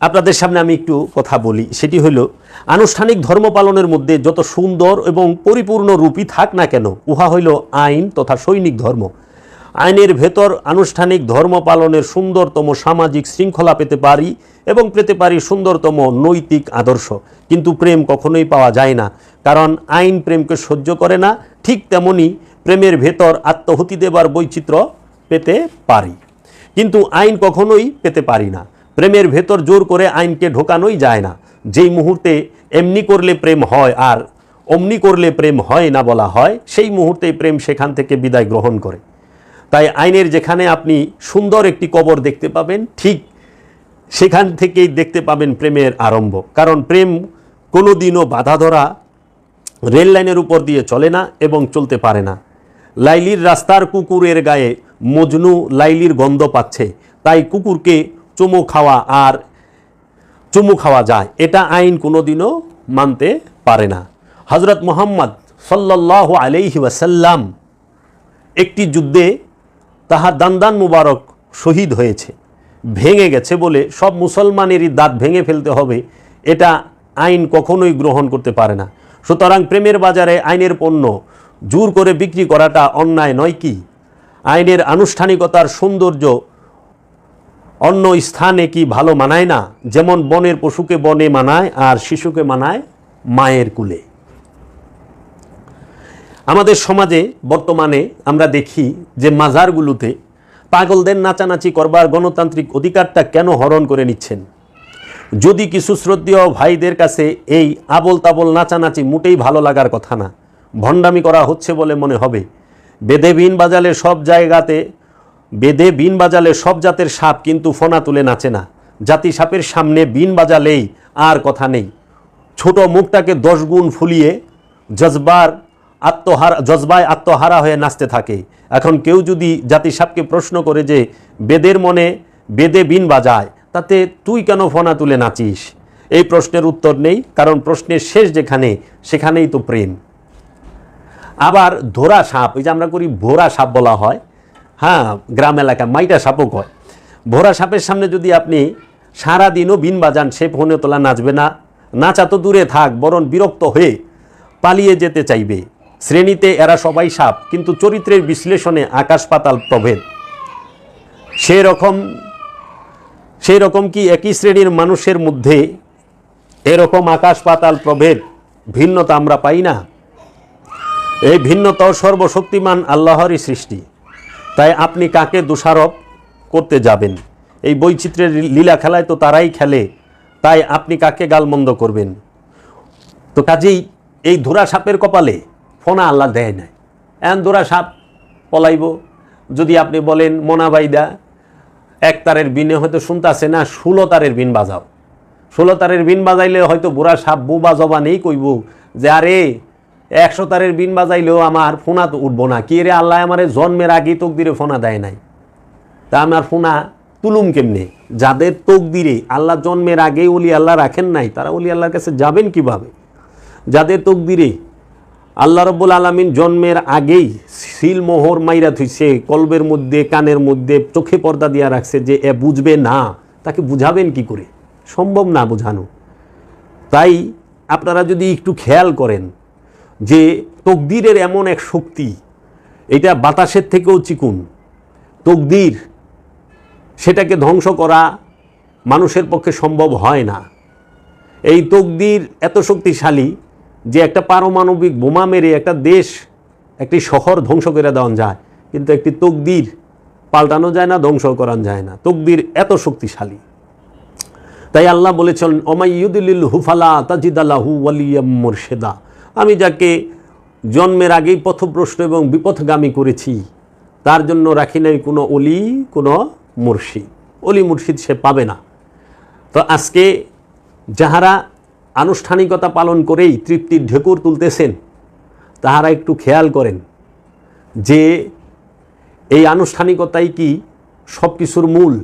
আপনাদের সামনে আমি একটু কথা বলি। সেটি হলো, আনুষ্ঠানিক ধর্ম পালনের মধ্যে যত সুন্দর এবং পরিপূর্ণ রূপই থাক না কেন, উহা হইল আইন তথা সৈনিক ধর্ম। আইনের ভেতর আনুষ্ঠানিক ধর্ম পালনের সুন্দরতম সামাজিক শৃঙ্খলা পেতে পারি এবং পেতে পারি সুন্দরতম নৈতিক আদর্শ। কিন্তু প্রেম কখনোই পাওয়া যায় না, কারণ আইন প্রেমকে সহ্য করে না, ঠিক তেমনি প্রেমের ভেতর আত্মহতি দেবার বৈচিত্র্য পেতে পারি। কিন্তু আইন কখনোই পেতে পারি না। প্রেমের ভেতর জোর করে আইনকে ঢোকানোই যায় না। যেই মুহূর্তে এমনি করলে প্রেম হয় আর অমনি করলে প্রেম হয় না বলা হয়, সেই মুহূর্তেই প্রেম সেখান থেকে বিদায় গ্রহণ করে। তাই আইনের যেখানে আপনি সুন্দর একটি কবর দেখতে পাবেন, ঠিক সেখান থেকেই দেখতে পাবেন প্রেমের আরম্ভ। কারণ প্রেম কোনো দিনও বাধা ধরা রেল লাইনের উপর দিয়ে চলে না এবং চলতে পারে না। লাইলির রাস্তার কুকুরের গায়ে মজনু লাইলির গন্ধ পাচ্ছে। তাই কুকুরকে চুমু খাওয়া আর চুমু খাওয়া যায়। এটা আইন কোনোদিনও মানতে পারে না। হজরত মোহাম্মদ সাল্লাহ আলাইহি ওয়াসাল্লাম একটি যুদ্ধে তাহার দান্দান মুবারক শহীদ হয়েছে। ভেঙে গেছে বলে সব মুসলমানেরই দাঁত ভেঙে ফেলতে হবে। এটা আইন কখনোই গ্রহণ করতে পারে না। সুতরাং প্রেমের বাজারে আইনের পণ্য জোর করে বিক্রি করাটা অন্যায় নয় কি? আইনের আনুষ্ঠানিকতার সৌন্দর্য অন্য স্থানে কি ভালো মানায় না? যেমন বনের পশুকে বনে মানায় আর শিশুকে মানায় মায়ের কুলে। আমাদের সমাজে বর্তমানে আমরা দেখি যে মাজারগুলোতে পাগলদের নাচানাচি করবার গণতান্ত্রিক অধিকারটা কেন হরণ করে নিচ্ছেন? যদি কিছু শ্রদ্ধেয় ভাইদের কাছে এই আবল তাবল নাচানাচি মোটেই ভালো লাগার কথা না, ভণ্ডামি করা হচ্ছে বলে মনে হবে। বেদে বিন বাজালে সব জায়গাতে বেদে বিন বাজালে সব জাতের সাপ কিন্তু ফোনা তুলে নাচে না। জাতি সাপের সামনে বিন বাজালেই আর কথা নেই। ছোট মুখটাকে দশ গুণ ফুলিয়ে জজবার আত্মহারা জজবায় আত্মহারা হয়ে নাচতে থাকে। এখন কেউ যদি জাতি সাপকে প্রশ্ন করে যে, বেদের মনে বেদে বিন বাজায়, তাতে তুই কেন ফোনা তুলে নাচিস? এই প্রশ্নের উত্তর নেই, কারণ প্রশ্নের শেষ যেখানে, সেখানেই তো প্রেম। আবার ধোরা সাপ, এই যে আমরা করি ভোরা সাপ বলা হয় হ্যাঁ গ্রাম এলাকা, মাইটা সাপও কয়। ভোরা সাপের সামনে যদি আপনি সারাদিনও বিন বাজান, সে ফোনে তোলা নাচবে না। নাচা তো দূরে থাক, বরং বিরক্ত হয়ে পালিয়ে যেতে চাইবে। শ্রেণীতে এরা সবাই সাপ, কিন্তু চরিত্রের বিশ্লেষণে আকাশ পাতাল প্রভেদ। সেরকম সেই রকম কি একই শ্রেণির মানুষের মধ্যে এরকম আকাশ পাতাল প্রভেদ, ভিন্নতা আমরা পাই না? এই ভিন্নতাও সর্বশক্তিমান আল্লাহরই সৃষ্টি। তাই আপনি কাকে দোষারোপ করতে যাবেন? এই বৈচিত্র্যের লীলা খেলায় তো তারাই খেলে, তাই আপনি কাকে গালমন্দ করবেন? তো কাজেই এই ধুরা সাপের কপালে ফোনা আল্লাহ দেয় নাই। এন ধুরা সাপ পলাইব। যদি আপনি বলেন মোনাবাইদা এক তারের বিনে হয়তো শুনতাছে না, ষোলো তারের বিন বাজাও। ষোলো তারের বিন বাজাইলে হয়তো বুড়া সাপ বুবা জবা নেই কইব যে, আরে একশো তারের বিন বাজাইলেও আমার ফোনা তো উঠবো না। কি রে আল্লাহ আমার জন্মের আগেই তকদিরে ফোনা দেয় নাই? তা আমার ফোনা তুলুম কেমনে? যাদের তকদিরে আল্লাহ জন্মের আগেই ওলি আল্লাহ রাখেন নাই, তারা ওলি আল্লাহর কাছে যাবেন কীভাবে? যাদের তকদিরে আল্লাহ রব্বুল আলমিন জন্মের আগেই শিল মোহর মাইরা থুইছে, কলবের মধ্যে, কানের মধ্যে, চোখে পর্দা দিয়া রাখছে যে এ বুঝবে না, তাকে বুঝাবেন কি করে? সম্ভব না বোঝানো। তাই আপনারা যদি একটু খেয়াল করেন যে তকদিরের এমন এক শক্তি, এটা বাতাসের থেকেও চিকুন। তকদির, সেটাকে ধ্বংস করা মানুষের পক্ষে সম্ভব হয় না। এই তকদির এত শক্তিশালী যে একটা পারমাণবিক বোমা মেরে একটা দেশ, একটি শহর ধ্বংস করে দেওয়া যায়, কিন্তু একটি তকদির পাল্টানো যায় না, ধ্বংস করানো যায় না। তকদির এত শক্তিশালী। তাই আল্লাহ বলেছেন অমাইয়ুদুল হুফালা তাজিদাল্লাহু ওয়ালিয়াম মোরশেদা। আমি যাকে জন্মের আগেই পথভ্রষ্ট এবং বিপথগামী করেছি, তার জন্য রাখি নাই কোনো অলি, কোনো মুর্শিদ। অলি, মুর্শিদ সে পাবে না। তো আজকে যাহারা আনুষ্ঠানিকতা পালন করেই তৃপ্তির ঢেকুর তুলতেছেন, তাহারা একটু খেয়াল করেন যে এই আনুষ্ঠানিকতাই কি সব কিছুর মূল।